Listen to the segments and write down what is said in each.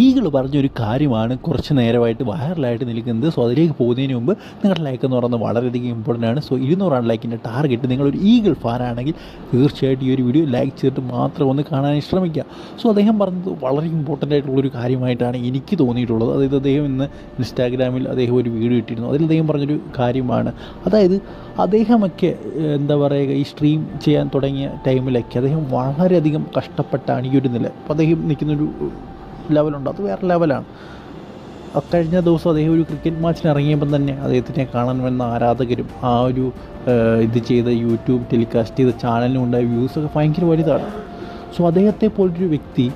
Eagle പറഞ്ഞൊരു കാര്യമാണ് കുറച്ച് നേരമായിട്ട് വൈറലായിട്ട് നിൽക്കുന്നത്. സോ അതിലേക്ക് പോകുന്നതിന് മുമ്പ് നിങ്ങളുടെ ലൈക്ക് എന്ന് പറയുന്നത് വളരെയധികം ഇമ്പോർട്ടന്റ് ആണ്. സോ ഇരുന്നൂറാണ് ലൈക്കിന്റെ ടാർഗറ്റ് നിങ്ങളൊരു ഈഗിൾ ഫാനാണെങ്കിൽ തീർച്ചയായിട്ടും ഈ ഒരു വീഡിയോ ലൈക്ക് ചെയ്തിട്ട് മാത്രം ഒന്ന് കാണാൻ ശ്രമിക്കുക. സോ അദ്ദേഹം പറഞ്ഞത് വളരെ ഇമ്പോർട്ടന്റ് ആയിട്ടുള്ളൊരു കാര്യമായിട്ടാണ് എനിക്ക് തോന്നിയിട്ടുള്ളത്. അതായത് അദ്ദേഹം ഇന്ന് ഇൻസ്റ്റാഗ്രാമിൽ അദ്ദേഹം ഒരു വീഡിയോ ഇട്ടിരുന്നു. അതിൽ അദ്ദേഹം പറഞ്ഞൊരു കാര്യമാണ്. അതായത് അദ്ദേഹമൊക്കെ എന്താ പറയുക ഈ സ്ട്രീം ചെയ്യാൻ തുടങ്ങിയ ടൈമിലൊക്കെ അദ്ദേഹം വളരെയധികം കഷ്ടപ്പെട്ടാണ് ഈ ഒരു നില. അപ്പോൾ അദ്ദേഹം നിൽക്കുന്നൊരു ലെവലുണ്ട് അത് വേറെ ലെവലാണ് കഴിഞ്ഞ ദിവസം അദ്ദേഹം ഒരു ക്രിക്കറ്റ് മാച്ചിന് ഇറങ്ങിയപ്പം തന്നെ അദ്ദേഹത്തിനെ കാണാൻ വന്ന ആരാധകരും ആ ഒരു ഇത് ചെയ്ത യൂട്യൂബ് ടെലികാസ്റ്റ് ചെയ്ത ചാനലിനും ഉണ്ടായ വ്യൂസൊക്കെ ഭയങ്കര വലുതാണ്. സോ അദ്ദേഹത്തെ പോലൊരു വ്യക്തി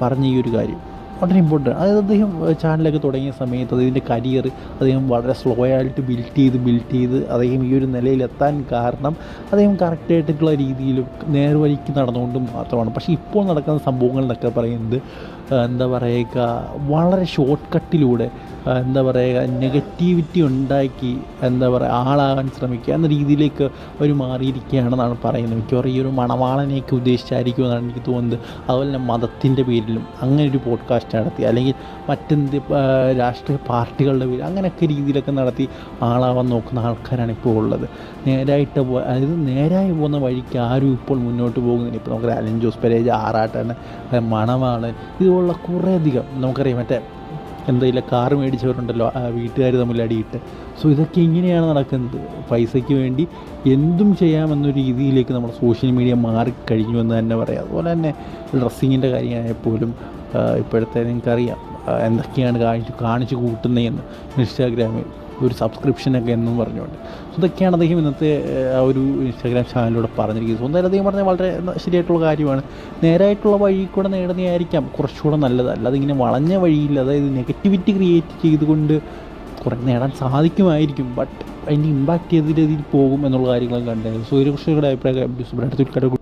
പറഞ്ഞ ഈ ഒരു കാര്യം. വളരെ ഇമ്പോർട്ടന്റ് അതായത് അദ്ദേഹം ചാനലൊക്കെ തുടങ്ങിയ സമയത്ത് അദ്ദേഹത്തിന്റെ കരിയർ അദ്ദേഹം വളരെ സ്ലോ ആയിട്ട് ബിൽഡ് ചെയ്ത് ബിൽഡ് ചെയ്ത് അദ്ദേഹം ഈ ഒരു നിലയിലെത്താൻ കാരണം അദ്ദേഹം കറക്റ്റായിട്ടുള്ള രീതിയിലും നേർവഴിക്ക് നടന്നുകൊണ്ട് മാത്രമാണ്. പക്ഷേ ഇപ്പോൾ നടക്കുന്ന സംഭവങ്ങൾ എന്നൊക്കെ പറയുന്നത് എന്താ പറയുക വളരെ ഷോർട്ട് കട്ടിലൂടെ എന്താ പറയുക നെഗറ്റിവിറ്റി ഉണ്ടാക്കി എന്താ പറയുക ആളാകാൻ ശ്രമിക്കുക എന്ന രീതിയിലേക്ക് ഒരു മാറിയിരിക്കുകയാണെന്നാണ് പറയുന്നത്. മിക്കവാറും ഈ ഒരു മണവാളനെയൊക്കെ ഉദ്ദേശിച്ചായിരിക്കും എന്നാണ് എനിക്ക് തോന്നുന്നത്. അതുപോലെ തന്നെ മതത്തിന്റെ പേരിലും അങ്ങനെ ഒരു പോഡ്കാസ്റ്റ് നടത്തി അല്ലെങ്കിൽ മറ്റെന്ത് രാഷ്ട്രീയ പാർട്ടികളുടെ പേരിൽ അങ്ങനെയൊക്കെ രീതിയിലൊക്കെ നടത്തി ആളാവാൻ നോക്കുന്ന ആൾക്കാരാണ് ഇപ്പോൾ ഉള്ളത്. നേരായിട്ട് പോ അതായത് നേരായി പോകുന്ന വഴിക്ക് ആരും ഇപ്പോൾ മുന്നോട്ട് പോകുന്നില്ല. ഇപ്പോൾ നമുക്ക് അലൻ ജോസ് പെരേജ് ആറാട്ടാണ് മണവാളൻ ഇതുപോലുള്ള കുറേയധികം നമുക്കറിയാം. മറ്റേ എന്തെങ്കിലും കാറ് മേടിച്ചവരുണ്ടല്ലോ വീട്ടുകാർ തമ്മിൽ അടിയിട്ട്. സോ ഇതൊക്കെ ഇങ്ങനെയാണ് നടക്കുന്നത്. പൈസയ്ക്ക് വേണ്ടി എന്തും ചെയ്യാമെന്ന രീതിയിലേക്ക് നമ്മുടെ സോഷ്യൽ മീഡിയ മാറിക്കഴിഞ്ഞു എന്ന് തന്നെ പറയാം. അതുപോലെ തന്നെ ഡ്രസ്സിങ്ങിന്റെ കാര്യമായപ്പോലും ഇപ്പോഴത്തെ നിങ്ങൾക്കറിയാം എന്തൊക്കെയാണ് കാണിച്ചു കാണിച്ചു കൂട്ടുന്നതെന്ന് ഇൻസ്റ്റാഗ്രാമിൽ. ഒരു സബ്സ്ക്രിപ്ഷനൊക്കെ എന്നും പറഞ്ഞുകൊണ്ട്. അതൊക്കെയാണ് അദ്ദേഹം ഇന്നത്തെ ആ ഒരു ഇൻസ്റ്റാഗ്രാം ചാനലിലൂടെ പറഞ്ഞിരിക്കുന്നത്. സ്വന്തം അദ്ദേഹം പറഞ്ഞാൽ വളരെ ശരിയായിട്ടുള്ള കാര്യമാണ്. നേരായിട്ടുള്ള വഴി കൂടെ നേടുന്നതായിരിക്കാം. കുറച്ചുകൂടെ നല്ലത്. അല്ലാതെ ഇങ്ങനെ വളഞ്ഞ വഴിയില്ല അതായത് നെഗറ്റിവിറ്റി ക്രിയേറ്റ് ചെയ്തുകൊണ്ട് കുറേ നേടാൻ സാധിക്കുമായിരിക്കും. ബട്ട് അതിന്റെ ഇമ്പാക്റ്റ് ചെയ്ത രീതിയിൽ പോകും എന്നുള്ള കാര്യങ്ങളൊക്കെ കണ്ടായിരുന്നു സൂര്യകൃഷ്ണയുടെ അഭിപ്രായം